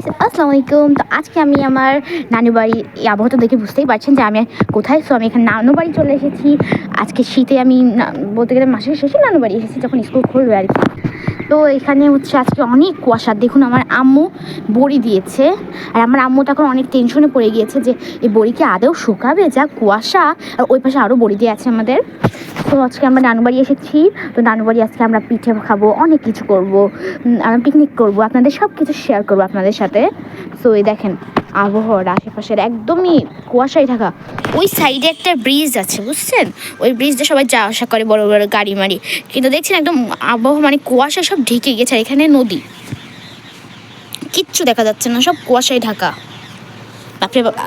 Guys আসসালামু আলাইকুম তো আজকে আমি আমার নানু বাড়ি এই তো দেখে বুঝতেই পারছেন যে আমি কোথায়। সো আমি এখানে নানু বাড়ি চলে এসেছি। আজকে শীতে আমি বলতে গেলে মাসের শেষে নানু বাড়ি এসেছি যখন স্কুল খুলবে আর কি। তো এখানে হচ্ছে আজকে অনেক কুয়াশা। দেখুন, আমার আম্মু বড়ি দিয়েছে। আর আমার আম্মু তখন অনেক টেনশনে পড়ে গিয়েছে যে এই বড়িকে আদেও শুকাবে যা কুয়াশা। আর ওই পাশে আরও বড়ি দিয়ে আছে আমাদের। তো আজকে আমরা নানু বাড়ি এসেছি। তো নানু বাড়ি আজকে আমরা পিঠে খাব, অনেক কিছু করব আমরা পিকনিক করব, আপনাদের সব কিছু শেয়ার করব আপনাদের সাথে। সো এই দেখেন, আবহাওয়ার আশেপাশের একদমই কুয়াশায় ঢাকা। ওই সাইডে একটা ব্রিজ আছে, বুঝছেন? ওই ব্রিজটা সবাই যাওয়া আসা করে বড় বড় গাড়ি মারি। কিন্তু দেখছেন একদম আবহাওয়া মানে কুয়াশা সব ঢেকে গেছে এখানে নদী। কিচ্ছু দেখা যাচ্ছে না, সব কুয়াশায় ঢাকা। বাপরে বাবা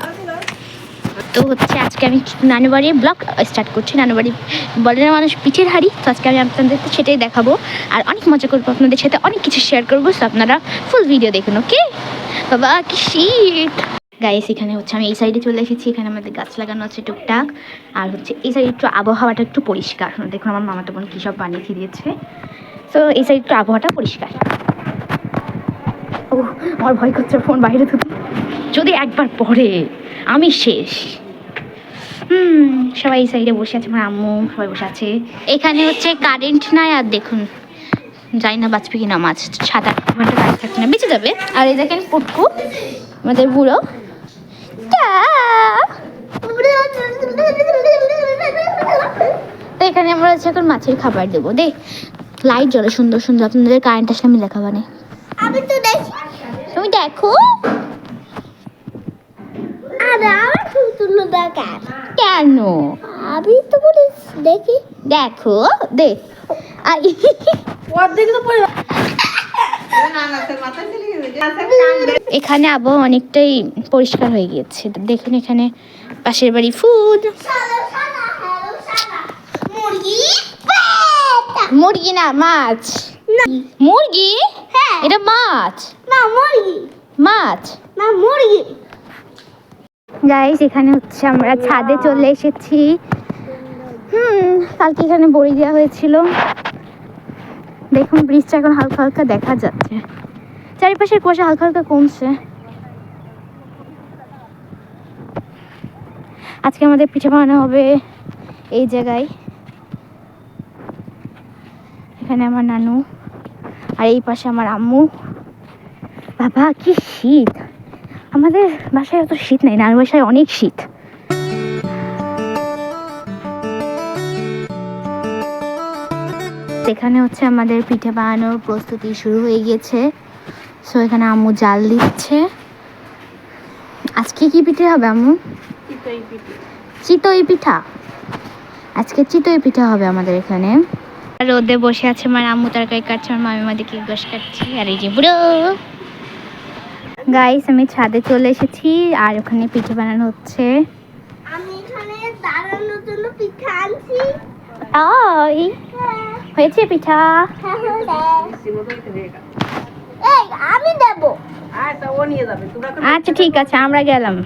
তো হচ্ছে আজকে আমি নানু বাড়ির ব্লগ স্টার্ট করছি। নানু বাড়ি বলে না, মানুষ পিঠের হাড়ি। তো আজকে আমি আপনাদের সেটাই দেখাবো। আর অনেক মজা করব, আপনাদের সাথে অনেক কিছু শেয়ার করব। তো আপনারা ফুল ভিডিও দেখুন ওকে বাবা, কি শীত গাইস এখানে হচ্ছে আমি এই সাইডে চলে এসেছি। এখানে আমাদের গাছ লাগানো আছে টুকটাক। আর হচ্ছে এই সাইডে একটু আবহাওয়াটা একটু পরিষ্কার। দেখুন আমার মামাতো বোন কী সব বানিয়ে দিয়েছে। সো এই সাইড একটু আবহাওয়াটা পরিষ্কার। ও আমার ভয় করছে ফোন বাইরে যদি একবার পড়ে, আমি শেষ। হুম সবাই এই সাইডে বসে আছে আমার আম্মু সবাই বসে আছে। এখানে হচ্ছে কারেন্ট নাই আর দেখুন যাই না বাঁচবে কিনা মাছ সাত আট ঘণ্টা কারেন্ট থাকছে না বেঁচে যাবে। আর এই দেখেন পুটকু আমাদের বুড়ো। তো এখানে আমরা হচ্ছে এখন মাছের খাবার দেবো। দে লাইট জ্বলে সুন্দর সুন্দর। আপনাদের কারেন্ট আসলে আমি দেখাবানে আমি তো দেখি। তুমি দেখো। আর আমার দেখার কেন? আমি তো বলি দেখি। দেখো দে। এখানে আবহাওয়া অনেকটাই পরিষ্কার হয়ে গিয়েছে। দেখুন এখানে পাশের বাড়ি ফুড মুরগি? মুরগি না মাছ। না। মুরগি? হ্যাঁ। এটা মাছ। না মুরগি। মাছ। না মুরগি। গাইস এখানে হচ্ছে আমরা ছাদে চলে এসেছি। হুম কালকে এখানে বড়ি দেওয়া হয়েছিল। দেখুন ব্রিজটা এখন হালকা হালকা দেখা যাচ্ছে। চারিপাশের কুয়াশা হালকা হালকা কমছে। আজকে আমাদের পিঠে বানানো হবে এই জায়গায়। এখানে আমার নানু আর এই পাশে আমার আম্মু। বাবা কি শীত! আমাদের বাসায় অত শীত নেই নানু বাসায় অনেক শীত। এখানে হচ্ছে আমাদের পিঠে বানানোর প্রস্তুতি শুরু হয়ে গিয়েছে। সো এখানে আম্মু জাল দিচ্ছে। আজকে কি পিঠে হবে আম্মু? চিতই পিঠা। আজকে চিতই পিঠা হবে আমাদের এখানে। রোদে বসে আছে আমার আম্মু তরকারি কাটছে আমার মামি মাদিকে গোস কাটছি আর এই যে বুড়ো। গাইস আমি ছাদে চলে এসেছি আর ওখানে পিঠে বানানো হচ্ছে। আমি এখানে দাঁড়ানোর জন্য পিঠা আনছি। ওই হয়েছে পিঠা। এই আমি দেব। আচ্ছা ও নিয়ে যাবে আচ্ছা ঠিক আছে আমরা গেলাম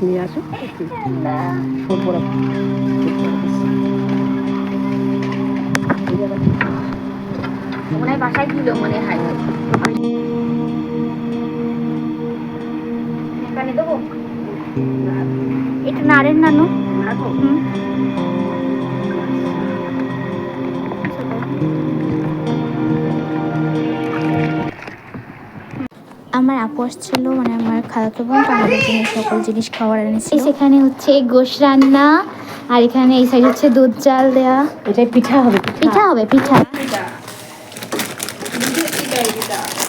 নিয়ে আসো। মনে হয় বাসায় ছিল মনে হয়। এটা নারের নানু। হুম। আমার আপু আসছিল মানে আমার খালাতো বোন তো আমাদের জন্য সকল জিনিস খাবার এনেছে সেখানে হচ্ছে গোশ রান্না আর এখানে এই সাইড হচ্ছে দুধ জাল দেয়া। এটাই পিঠা হবে পিঠা। হবে পিঠা।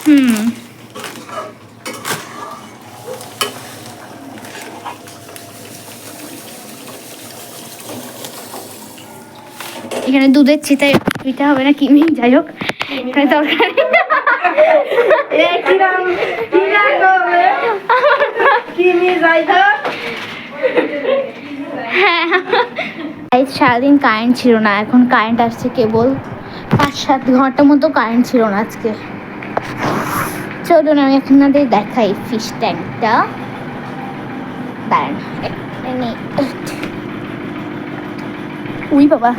হুম। এখানে দুধের চিতায় পিঠা হবে না কিমি যাই হোক। এখানে তরকারি। হ্যাঁ। সারাদিন কারেন্ট ছিল না, এখন কারেন্ট আসছে কেবল পাঁচ সাত ঘণ্টা মতো কারেন্ট ছিল না আজকে। চলুন, আমি আপনাদের দেখাই ফিশ ট্যাঙ্কটা দাঁড়ান উই বাবা।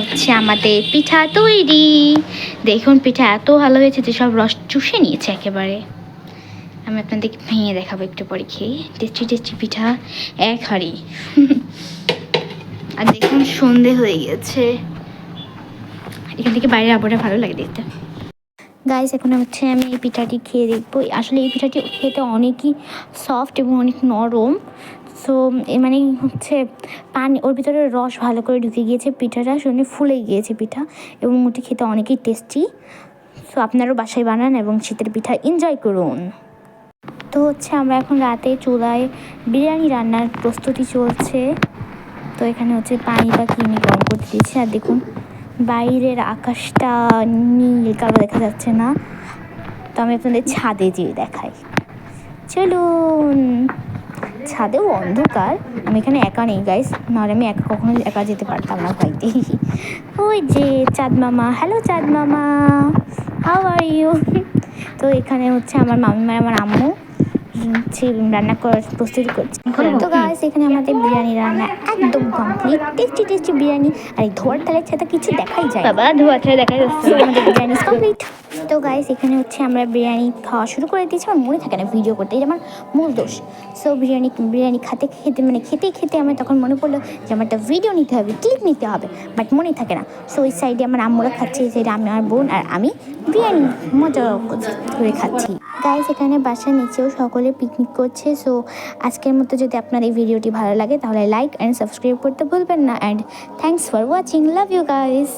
হচ্ছে আমাদের পিঠা তৈরি। দেখুন পিঠা এত ভালো হয়েছে যে সব রস চুষে নিয়েছে একেবারে। আমি আপনাদেরকে ভেঙে দেখাবো একটু পরে খেয়ে। টেস্টি টেস্টি পিঠা এক হাড়ি। আর দেখুন সন্ধে হয়ে গেছে। এখান থেকে বাইরে আবহাওয়া ভালো লাগে দেখতে। গাইস এখন হচ্ছে আমি এই পিঠাটি খেয়ে দেখব। আসলে এই পিঠাটি খেতে অনেকই সফট এবং অনেক নরম। সো মানে হচ্ছে পানি, ওর ভিতরে রস ভালো করে ঢুকে গিয়েছে, পিঠাটা শুনে ফুলে গিয়েছে পিঠা এবং ওটি খেতে অনেকই টেস্টি সো আপনারও বাসায় বানান এবং শীতের পিঠা এনজয় করুন। তো হচ্ছে আমরা এখন রাতে চুলায় বিরিয়ানি রান্নার প্রস্তুতি চলছে। তো এখানে হচ্ছে পানিটা কিনে গরম করতে দিয়েছি। আর দেখুন, বাইরের আকাশটা নীল কালো দেখা যাচ্ছে না। তো আমি আপনাদের ছাদে যেয়ে দেখাই। চলুন। ছাদেও অন্ধকার। আমি এখানে একা নেই গাইস নাহলে আমি একা কখনো একা যেতে পারতাম না ভাইতে ওই যে চাঁদ মামা। হ্যালো চাঁদ মামা। হাউ আর ইউ তো এখানে হচ্ছে আমার মামিমা আমার আম্মু। হচ্ছে রান্না করার প্রস্তুতি করছে। তো গাইস এখানে আমাদের বিরিয়ানি রান্না একদম কমপ্লিট টেস্টি টেস্টি বিরিয়ানি। আর এই ধোয়ার তালের ছাতা কিছু দেখাই যায় বাবা ধোয়া ছাড়া দেখা যাচ্ছে আমাদের বিরিয়ানি কমপ্লিট তো গাইস এখানে হচ্ছে আমরা বিরিয়ানি খাওয়া শুরু করে দিয়েছি। আমার মনে থাকে না ভিডিও করতে, এটা আমার মূল দোষ। সো বিরিয়ানি বিরিয়ানি খেতে খেতে মানে খেতে খেতে আমার তখন মনে পড়ল যে আমার একটা ভিডিও নিতে হবে ক্লিপ নিতে হবে বাট মনে থাকে না। সো ওই সাইডে আমার আম্মুরা খাচ্ছে, এই সাইডে আমি আমার বোন আর আমি বিরিয়ানি মজা করে খাচ্ছি। গাইস এখানে বাসার নিচেও সকলে পিকনিক করছে সো আজকের মতো যদি আপনার এই ভিডিওটি ভালো লাগে, তাহলে লাইক অ্যান্ড সাবস্ক্রাইব করতে ভুলবেন না and thanks for watching love you guys